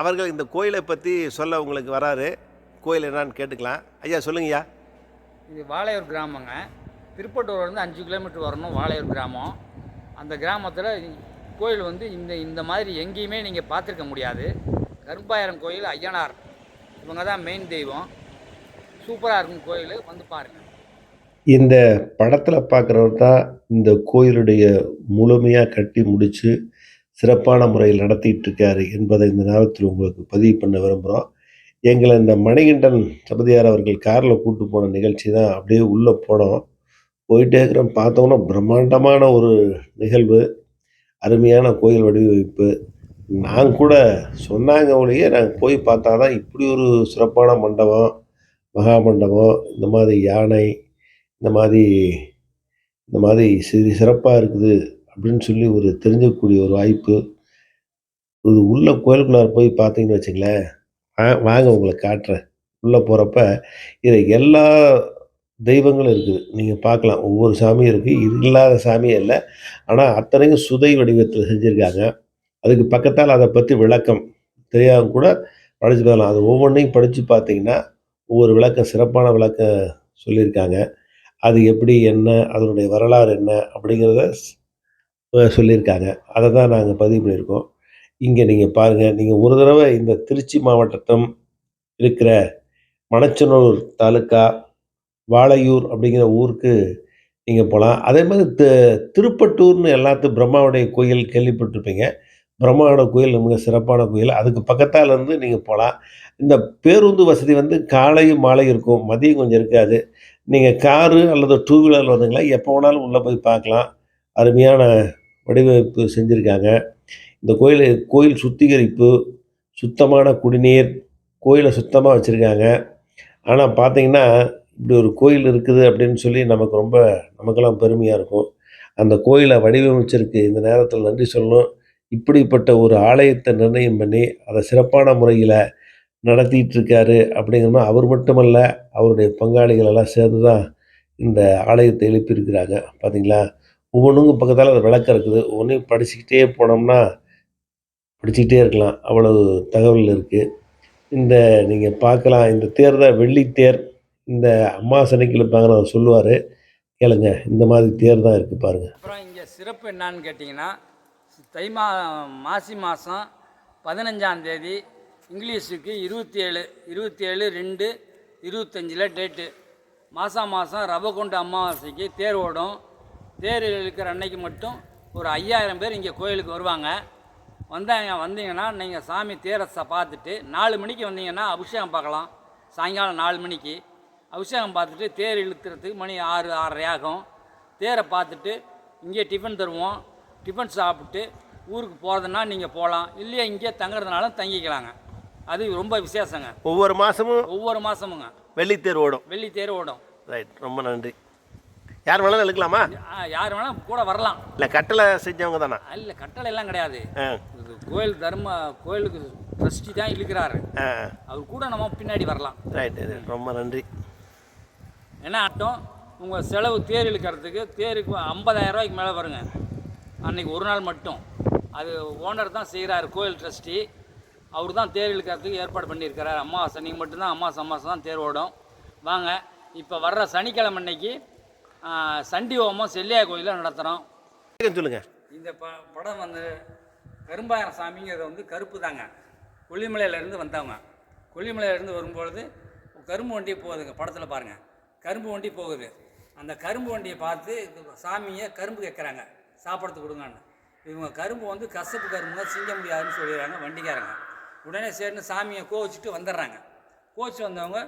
அவர்கள் இந்த கோயிலை பற்றி சொல்ல உங்களுக்கு வராரு. கோயில் என்னன்னு கேட்டுக்கலாம். ஐயா சொல்லுங்கய்யா. இது வாளையூர் கிராமங்க. திருப்பட்டூர்லேருந்து அஞ்சு கிலோமீட்டர் வரணும் வாளையூர் கிராமம். அந்த கிராமத்தில் கோயில் வந்து இந்த இந்த மாதிரி எங்கேயுமே நீங்கள் பார்த்துருக்க முடியாது. கருப்பாயிரம் கோயில் ஐயனார் இவங்க தான் மெயின் தெய்வம். சூப்பராக இருக்கும் கோயில் வந்து பாருங்கள் இந்த படத்தில் பார்க்குறவர் தான் இந்த கோயிலுடைய முழுமையாக கட்டி முடித்து சிறப்பான முறையில் நடத்திட்டு இருக்காரு என்பதை இந்த நேரத்தில் உங்களுக்கு பதிவு பண்ண விரும்புகிறோம் எங்களை இந்த மணிகண்டன் சபதியார் அவர்கள் காரில் கூட்டு போன நிகழ்ச்சி தான். அப்படியே உள்ளே போனோம். போயிட்டே இருக்கிறோம். பார்த்தோன்னா பிரம்மாண்டமான ஒரு நிகழ்வு. அருமையான கோயில் வடிவமைப்பு. நான் கூட சொன்னாங்க ஒழிய நாங்கள் போய் பார்த்தா தான் இப்படி ஒரு சிறப்பான மண்டபம் மகா மண்டபம் இந்த மாதிரி யானை இந்த மாதிரி இந்த மாதிரி சிறு சிறப்பாக இருக்குது. அப்படின்னு சொல்லி ஒரு தெரிஞ்சக்கூடிய ஒரு வாய்ப்பு. இது உள்ளே கோயிலுக்குள்ளார போய் பார்த்தீங்கன்னு வச்சுங்களேன் வாங்க உங்களை காட்டுறேன். உள்ளே போகிறப்ப இது எல்லா தெய்வங்களும் இருக்குது. நீங்கள் பார்க்கலாம். ஒவ்வொரு சாமியும் இருக்குது இது இல்லாத சாமியே இல்லை ஆனால் அத்தனையும் சுதை வடிவத்தில் செஞ்சுருக்காங்க. அதுக்கு பக்கத்தால் அதை பற்றி விளக்கம். தெரியாமல் கூட படித்து பார்க்கலாம். அது ஒவ்வொன்றையும் படித்து பார்த்தீங்கன்னா ஒவ்வொரு விளக்கம் சிறப்பான விளக்கம் சொல்லியிருக்காங்க. அது எப்படி என்ன அதனுடைய வரலாறு என்ன அப்படிங்கிறத சொல்லியிருக்காங்க. அதை தான் நாங்கள் பதிவு பண்ணியிருக்கோம். இங்கே நீங்கள் பாருங்கள் நீங்கள் ஒரு தடவை இந்த திருச்சி மாவட்டத்தம் இருக்கிற மணச்சனூர் தாலுக்கா வாழையூர் அப்படிங்கிற ஊருக்கு நீங்கள் போகலாம் அதே மாதிரி தி திருப்பட்டூர்னு எல்லாத்துக்கும் பிரம்மாவுடைய கோயில் கேள்விப்பட்டிருப்பீங்க. பிரம்மாவோட கோயில் மிக சிறப்பான கோயில். அதுக்கு பக்கத்தால் இருந்து நீங்கள் போகலாம் இந்த பேருந்து வசதி வந்து காலையும் மாலையும் இருக்கும். மதியம் கொஞ்சம் இருக்காது. நீங்கள் காரு அல்லது டூ வீலரில் வந்தீங்களா எப்போ வேணாலும் உள்ளே போய் பார்க்கலாம். அருமையான வடிவமைப்பு செஞ்சுருக்காங்க. இந்த கோயில் கோயில் சுத்திகரிப்பு சுத்தமான குடிநீர் கோயிலை சுத்தமாக வச்சுருக்காங்க. ஆனால் பார்த்தீங்கன்னா இப்படி ஒரு கோயில் இருக்குது அப்படின்னு சொல்லி நமக்கு ரொம்ப நமக்கெல்லாம் பெருமையாக இருக்கும். அந்த கோயிலை வடிவமைச்சிருக்கு இந்த நேரத்தில் நன்றி சொல்லணும். இப்படிப்பட்ட ஒரு ஆலயத்தை நிர்ணயம் பண்ணி அதை சிறப்பான முறையில் நடத்திட்டு இருக்காரு அப்படிங்கிறமா அவர் மட்டுமல்ல அவருடைய பங்காளிகள் எல்லாம் சேர்ந்து தான் இந்த ஆலயத்தை எழுப்பியிருக்கிறாங்க. பார்த்தீங்களா ஒவ்வொன்றுக்கும் பக்கத்தால் அது விளக்கம் இருக்குது. ஒவ்வொன்றையும் படிச்சுக்கிட்டே போனோம்னா படிச்சுக்கிட்டே இருக்கலாம். அவ்வளவு தகவல் இருக்குது இந்த நீங்கள் பார்க்கலாம். இந்த தேர் தான் வெள்ளித்தேர் இந்த அம்மா சனிக்கு இருப்பாங்கன்னு அவர் சொல்லுவார். கேளுங்க. இந்த மாதிரி தேர் தான் இருக்குது பாருங்கள் அப்புறம் இங்கே சிறப்பு என்னன்னு கேட்டிங்கன்னா தை மா மாசி மாதம் பதினஞ்சாம் தேதி இங்கிலீஷுக்கு இருபத்தி ஏழு இருபத்தி ஏழு ரெண்டு இருபத்தஞ்சில் டேட்டு. மாதம் மாதம் ரவகொண்ட அமாவாசைக்கு தேர் ஓடும். தேர் இழுக்கிற அன்னைக்கு மட்டும் ஒரு ஐயாயிரம் பேர் இங்கே கோயிலுக்கு வருவாங்க. வந்தாங்க வந்தீங்கன்னா நீங்கள் சாமி தேரை ச பார்த்துட்டு நாலு மணிக்கு வந்தீங்கன்னா அபிஷேகம் பார்க்கலாம். சாயங்காலம் நாலு மணிக்கு. அபிஷேகம் பார்த்துட்டு தேர் இழுக்கிறதுக்கு மணி ஆறு ஆறரை ஆகும். தேரை பார்த்துட்டு இங்கே டிஃபன் தருவோம். டிஃபன் சாப்பிட்டு ஊருக்கு போகிறதுனா நீங்கள் போகலாம். இல்லையா இங்கே தங்குறதுனாலும் தங்கிக்கலாங்க. அது ரொம்ப விசேஷங்க. ஒவ்வொரு மாதமும் ஒவ்வொரு மாதமுங்க வெள்ளித்தேர் ஓடும். வெள்ளி தேர் ஓடும். ரைட் ரொம்ப நன்றி. யார் வேணாலும் எடுக்கலாமா? ஆ, யார் வேணால் கூட வரலாம். இல்லை கட்டளை செஞ்சவங்க தானா? இல்லை கட்டளை எல்லாம் கிடையாது. கோயில் தர்ம கோயிலுக்கு ட்ரஸ்டி தான் இழுக்கிறாரு அவர் கூட நம்ம பின்னாடி வரலாம். ரைட் ரொம்ப நன்றி. என்ன ஆட்டம்? உங்கள் செலவு தேர் இழுக்கிறதுக்கு தேருக்கு ஐம்பதாயிரம் ரூபாய்க்கு மேலே வருங்க. அன்னைக்கு ஒரு நாள் மட்டும். அது ஓனர் தான் செய்கிறாரு கோயில் ட்ரஸ்டி. அவர் தான் தேர் இழுக்கிறதுக்கு ஏற்பாடு பண்ணியிருக்கிறார். அமாவாசை நீங்கள் மட்டும்தான் அமாவாசை அமாவாசை தான் தேர் ஓடும். வாங்க இப்போ வர்ற சனிக்கிழமை அன்னைக்கு சண்டி ஹோமம் செல்லியா கோயிலில் நடத்துகிறோம் சொல்லுங்க. இந்த ப படம் வந்து கரும்பாயிரம் சாமிங்கிறது வந்து கருப்பு தாங்க கொல்லிமலையிலேருந்து வந்தவங்க. கொல்லிமலையிலேருந்து வரும்பொழுது கரும்பு வண்டி போகுதுங்க படத்தில் பாருங்கள் கரும்பு வண்டி போகுது. அந்த கரும்பு வண்டியை பார்த்து சாமியை கரும்பு கேட்குறாங்க சாப்பிட்றதுக்கு கொடுங்கன்னு. இவங்க கரும்பு வந்து கசப்பு கரும்புங்க சிங்க முடியாதுன்னு சொல்லிடுறாங்க வண்டிக்காரங்க. உடனே சரின்னு சாமியை கோவிச்சிட்டு வந்துடுறாங்க. கோவிச்சு வந்தவங்க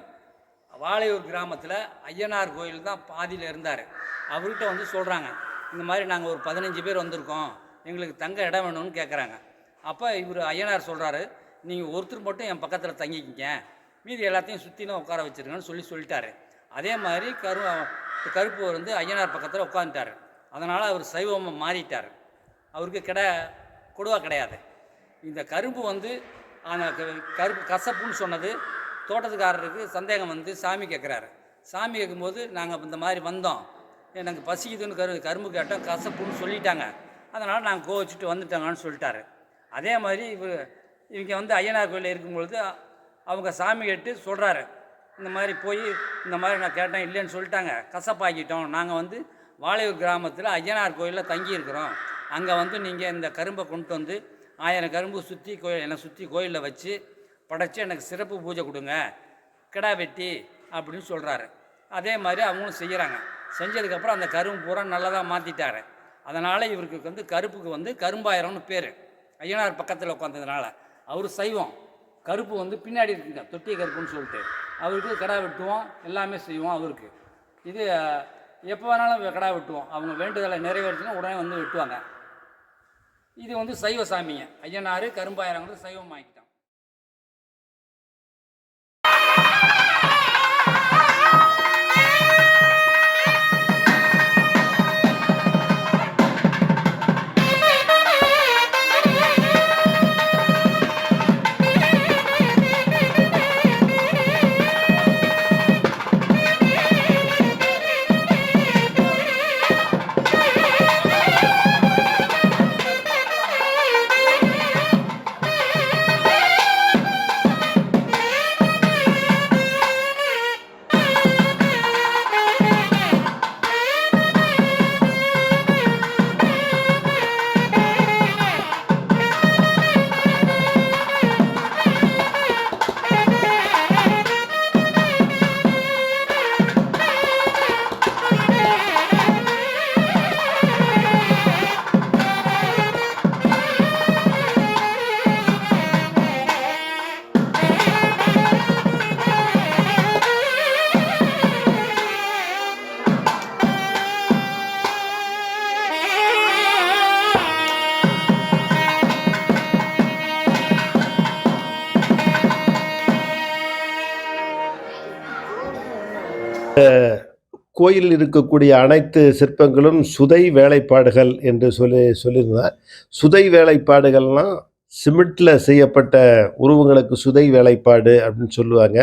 வாழையூர் கிராமத்தில் ஐயனார் கோயில் தான் பாதியில் இருந்தார். அவர்கிட்ட வந்து சொல்கிறாங்க இந்த மாதிரி நாங்கள் ஒரு பதினஞ்சு பேர் வந்திருக்கோம். எங்களுக்கு தங்க இடம் வேணும்னு கேட்குறாங்க அப்போ இவர் ஐயனார் சொல்கிறாரு நீங்கள் ஒருத்தர் மட்டும் என் பக்கத்தில் தங்கிக்கிங்க. மீதி எல்லாத்தையும் சுற்றிலும் உட்கார வச்சுருங்கன்னு சொல்லி சொல்லிட்டாரு. அதே மாதிரி கரு கருப்பு வந்து ஐயனார் பக்கத்தில் உட்காந்துட்டார். அதனால் அவர் சைவமாக மாறிட்டார். அவருக்கு கிட கொடுவா கிடையாது. இந்த கரும்பு வந்து அந்த க- கருப்பு கசப்புன்னு சொன்னது தோட்டத்துக்காரருக்கு சந்தேகம் வந்து சாமி கேட்குறாரு சாமி கேட்கும்போது நாங்கள் இந்த மாதிரி வந்தோம். எனக்கு பசிக்குதுன்னு கரு கரும்பு கேட்டோம் கசப்புன்னு சொல்லிட்டாங்க. அதனால் நாங்கள் கோவச்சிட்டு வந்துட்டாங்கன்னு சொல்லிட்டாரு. அதே மாதிரி இவர் இவங்க வந்து ஐயனார் கோயிலில் இருக்கும்பொழுது அவங்க சாமி கேட்டு சொல்கிறாரு இந்த மாதிரி போய் இந்த மாதிரி நான் கேட்டேன் இல்லைன்னு சொல்லிட்டாங்க. கசப்பாக்கிட்டோம். நாங்கள் வந்து வாழையூர் கிராமத்தில் ஐயனார் கோயிலில் தங்கியிருக்கிறோம். அங்கே வந்து நீங்கள் இந்த கரும்பை கொண்டு வந்து ஆயிரம் கரும்பு சுற்றி கோயில் என்னை சுற்றி கோயிலில் வச்சு படைச்சி எனக்கு சிறப்பு பூஜை கொடுங்க கிடா வெட்டி அப்படின்னு சொல்கிறாரு அதே மாதிரி அவங்களும் செய்கிறாங்க செஞ்சதுக்கப்புறம் அந்த கரும்பு பூரா நல்லதாக மாற்றிட்டாரு அதனால் இவருக்கு வந்து கருப்புக்கு வந்து கரும்பாயிரம்னு பேர். ஐயனார் பக்கத்தில் உட்காந்ததுனால அவர் சைவம். கருப்பு வந்து பின்னாடி இருக்குங்க தொட்டி கருப்புன்னு சொல்லிட்டு. அவருக்கு கிடா வெட்டுவோம் எல்லாமே செய்வோம் அவருக்கு. இது எப்போ வேணாலும் கிடா வெட்டுவோம். அவங்க வேண்டுதலை நிறைவேற்றினா உடனே வந்து வெட்டுவாங்க. இது வந்து சைவ சாமிங்க. ஐயனார் கரும்பாயிரங்கிறது சைவம் ஆக்கிட்டான் கோயிலில் இருக்கக்கூடிய அனைத்து சிற்பங்களும் சுதை வேலைப்பாடுகள் என்று சொல்லி சொல்லியிருந்தேன் சுதை வேலைப்பாடுகள்லாம் சிமெண்ட்டில் செய்யப்பட்ட உருவங்களுக்கு சுதை வேலைப்பாடு அப்படின்னு சொல்லுவாங்க.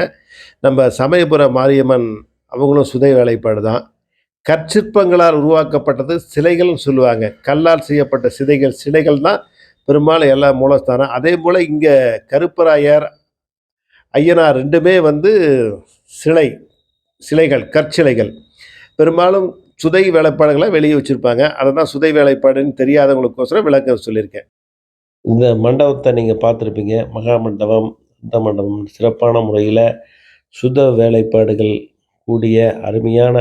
நம்ம சமயபுர மாரியம்மன் அவங்களும் சுதை வேலைப்பாடு தான். கற்சிற்பங்களால் உருவாக்கப்பட்டது சிலைகள்னு சொல்லுவாங்க. கல்லால் செய்யப்பட்ட சிதைகள் சிலைகள் தான் பெரும்பாலும் எல்லா மூலஸ்தானம். அதே போல் இங்கே கருப்பராயர் ஐயனார் ரெண்டுமே வந்து சிலை சிலைகள் கற்சிலைகள். பெரும்பாலும் சுதை வேலைப்பாடுகளை வெளியே வச்சுருப்பாங்க. அதை தான் சுதை வேலைப்பாடுன்னு தெரியாதவங்களுக்கோசரம் விளக்க சொல்லியிருக்கேன். இந்த மண்டபத்தை நீங்கள் பார்த்துருப்பீங்க. மகா மண்டபம் இந்த மண்டபம் சிறப்பான முறையில் சுத வேலைப்பாடுகள் கூடிய அருமையான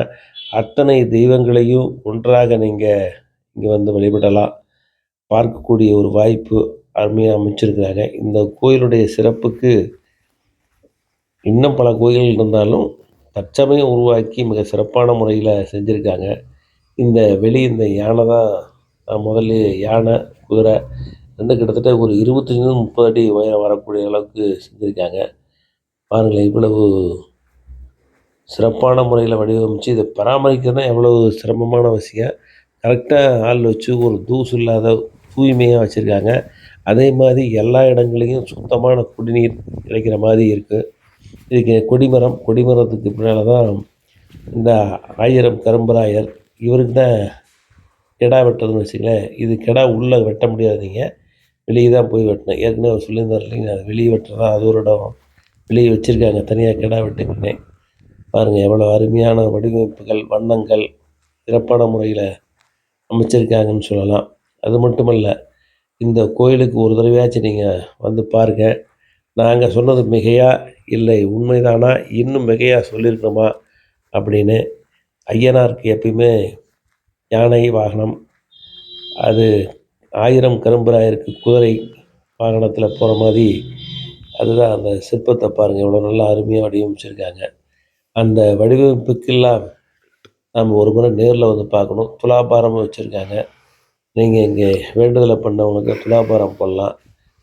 அத்தனை தெய்வங்களையும் ஒன்றாக நீங்கள் இங்கே வந்து வழிபடலாம். பார்க்கக்கூடிய ஒரு வாய்ப்பு அருமையாக அமைச்சிருக்கிறாங்க. இந்த கோயிலுடைய சிறப்புக்கு இன்னும் பல கோயில்கள் இருந்தாலும் தற்சமயம் உருவாக்கி மிக சிறப்பான முறையில் செஞ்சுருக்காங்க. இந்த வெளி இந்த யானை தான் நான் முதல்ல யானை குதிரை ரெண்டு கிட்டத்தட்ட ஒரு இருபத்தஞ்சி முப்பது அடி உயரம் வரக்கூடிய அளவுக்கு செஞ்சுருக்காங்க. பாருங்களேன் இவ்வளவு சிறப்பான முறையில் வடிவமைச்சு இதை பராமரிக்கிறதுனா எவ்வளவு சிரமமான விஷயம். கரெக்டாக ஆள் வச்சு ஒரு தூசு இல்லாத தூய்மையாக வச்சுருக்காங்க. அதே மாதிரி எல்லா இடங்களையும் சுத்தமான குடிநீர் கிடைக்கிற மாதிரி இருக்குது இதுக்கு கொடிமரம் கொடிமரத்துக்கு பின்னால் தான் இந்த ஆயிரம் கரும்பராயர் இவருக்கு தான் கிடா வெட்டுறதுன்னு வச்சுங்களேன் இது கிடா உள்ளே வெட்ட முடியாதுங்க. வெளியே தான் போய் வெட்டணும். ஏற்கனவே அவர் சொல்லியிருந்தார் இல்லைங்க அது வெளியே வெட்டுறதா அது ஒரு இடம். வெளியே வச்சுருக்காங்க தனியாக கிடா வெட்டுங்கன்னே பாருங்கள் எவ்வளோ அருமையான வடிவமைப்புகள் வண்ணங்கள் சிறப்பான முறையில் அமைச்சிருக்காங்கன்னு சொல்லலாம். அது மட்டுமல்ல இந்த கோயிலுக்கு ஒரு தடவையாச்சும் நீங்கள் வந்து பாருங்கள் நாங்கள் சொன்னது மிகையா? இல்லை உண்மைதானா? இன்னும் மிகையாக சொல்லியிருக்கோமா அப்படின்னு ஐயனாருக்கு எப்பயுமே யானை வாகனம் அது ஆயிரம் கரும்பராயிருக்கு குதிரை வாகனத்தில் போகிற மாதிரி அதுதான் அந்த சிற்பத்தை பாருங்கள் எவ்வளோ நல்லா அருமையாக வடிவமைச்சிருக்காங்க. அந்த வடிவமைப்புக்கெல்லாம் நம்ம ஒரு முறை நேரில் வந்து பார்க்கணும். துலாபாரமும் வச்சுருக்காங்க. நீங்கள் இங்கே வேண்டுதலை பண்ணவங்களுக்கு துலாபாரம் போடலாம்.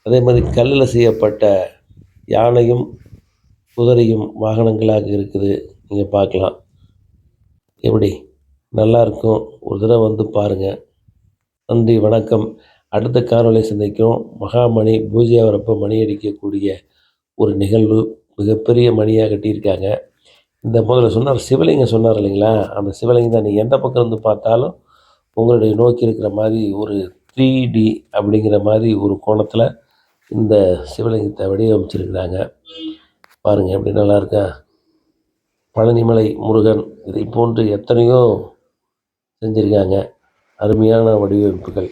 அதே மாதிரி கல்லில் செய்யப்பட்ட யானையும் குதிரையும் வாகனங்களாக இருக்குது. நீங்கள் பார்க்கலாம். எப்படி? நல்லா இருக்கும். ஒரு தடவை வந்து பாருங்கள் நன்றி வணக்கம். அடுத்த காணொலி சந்திக்கும் மகாமணி பூஜை வரப்போ மணி அடிக்கக்கூடிய ஒரு நிகழ்வு மிகப்பெரிய மணியாக கட்டியிருக்காங்க. இந்த முதல்ல சொன்னார் சிவலிங்கம் சொன்னார் இல்லைங்களா? அந்த சிவலிங்கம் தான் நீங்கள் எந்த பக்கம் இருந்து பார்த்தாலும் உங்களுடைய நோக்கி இருக்கிற மாதிரி ஒரு த்ரீ டி அப்படிங்கிற மாதிரி ஒரு கோணத்தில் இந்த சிவலிங்கத்தை வடிவமைச்சிருக்கிறாங்க. பாருங்கள் எப்படி நல்லா இருக்கா பழனிமலை முருகன் இதை போன்று எத்தனையோ செஞ்சுருக்காங்க. அருமையான வடிவமைப்புகள்.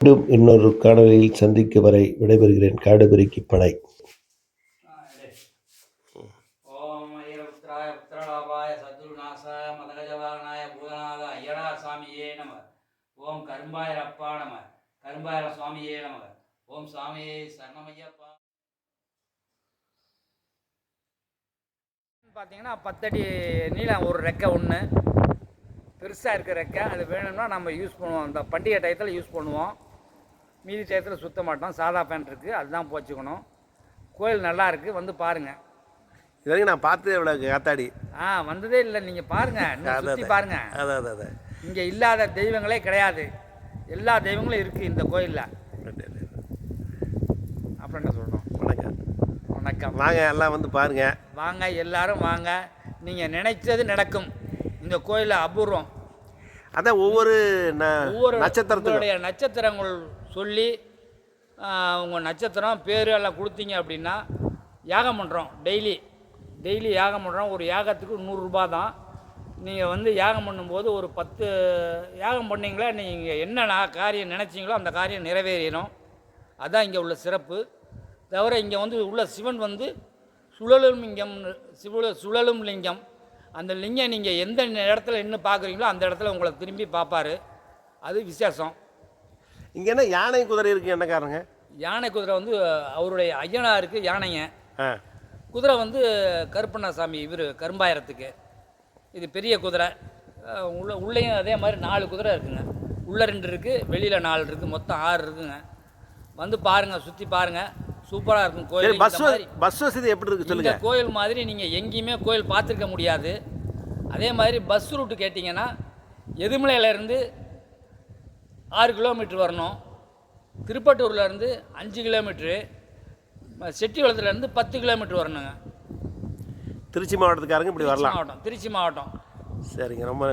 மீண்டும் இன்னொரு காணொலியில் சந்திக்கும் வரை விடைபெறுகிறேன். காடுபெருக்கி படை. ஓம் சாமியே நம. ஓம் கரும்பாயர் அப்பா நம. கரும்பாயர சுவாமியே நம. ஓம் சாமியே சரணமையப்பா பார்த்தீங்கன்னா பத்தடி நீளம் ஒரு ரெக்கை ஒன்று பெருசாக இருக்க ரெக்கை. அது வேணும்னா நம்ம யூஸ் பண்ணுவோம். இந்த பண்டிகை டயத்தில் யூஸ் பண்ணுவோம். மீதி டயத்தில் சுத்த மாட்டோம். சாதா பேண்ட் இருக்குது அதுதான் போச்சுக்கணும். கோயில் நல்லா இருக்குது வந்து பாருங்கள் இது வரைக்கும் நான் பார்த்ததே இவ்வளோ காத்தாடி. ஆ வந்ததே இல்லை. நீங்கள் பாருங்கள் சுற்றி. பாருங்கள் அதான். அதான் அதான் இங்கே இல்லாத தெய்வங்களே கிடையாது. எல்லா தெய்வங்களும் இருக்குது இந்த கோயிலில். அப்புறம் என்ன சொல்கிறோம் வணக்கம். வணக்கம். வாங்க எல்லாம் வந்து பாருங்க. வாங்க எல்லாரும் வாங்க. நீங்கள் நினைச்சது நடக்கும். இந்த கோயிலில் அபூர்வம். அதான் ஒவ்வொரு ஒவ்வொரு நட்சத்திரத்துக்கும் உங்களுடைய நட்சத்திரங்கள் சொல்லி உங்கள் நட்சத்திரம் பேர் எல்லாம் கொடுத்தீங்க அப்படின்னா யாகம் பண்ணுறோம் டெய்லி. டெய்லி யாகம் பண்ணுறோம் ஒரு யாகத்துக்கு நூறுரூபா தான். நீங்கள் வந்து யாகம் பண்ணும்போது ஒரு பத்து யாகம் பண்ணீங்களா நீங்கள் என்ன காரியம் நினச்சிங்களோ அந்த காரியம் நிறைவேறிடும். அதான் இங்கே உள்ள சிறப்பு. தவிர இங்கே வந்து உள்ள சிவன் வந்து சுழலும் லிங்கம் சிவ சுழலும் லிங்கம். அந்த லிங்கம் நீங்கள் எந்த இடத்துல நின்று பார்க்குறீங்களோ அந்த இடத்துல உங்களை திரும்பி பார்ப்பாரு. அது விசேஷம். இங்கே என்ன யானை குதிரை இருக்கு என்ன காரணங்க? யானை குதிரை வந்து அவருடைய ஐயனாருக்கு யானைங்க. குதிரை வந்து கருப்பண்ணசாமி இவர் கரும்பாயிரத்துக்கு. இது பெரிய குதிரை. உள்ள உள்ளேயும் அதே மாதிரி நாலு குதிரை இருக்குங்க. உள்ளே ரெண்டு இருக்குது வெளியில் நாலு இருக்குது மொத்தம் ஆறு இருக்குங்க. வந்து பாருங்கள் சுற்றி பாருங்கள் சூப்பராக இருக்கும் கோயில். பஸ் பஸ் வசதி எப்படி இருக்கு இந்த சொல்லுங்க கோயில் மாதிரி நீங்கள் எங்கேயுமே கோயில் பார்த்துருக்க முடியாது. அதே மாதிரி பஸ் ரூட்டு கேட்டிங்கன்னா எதுமலையிலேருந்து ஆறு கிலோமீட்டர் வரணும். திருப்பட்டூர்லேருந்து அஞ்சு கிலோமீட்ரு செட்டிவளத்துலேருந்து பத்து கிலோமீட்டர் வரணுங்க. திருச்சி மாவட்டத்துக்காரங்க இப்படி வரலாம். மாவட்டம் திருச்சி மாவட்டம். சரிங்க ரொம்ப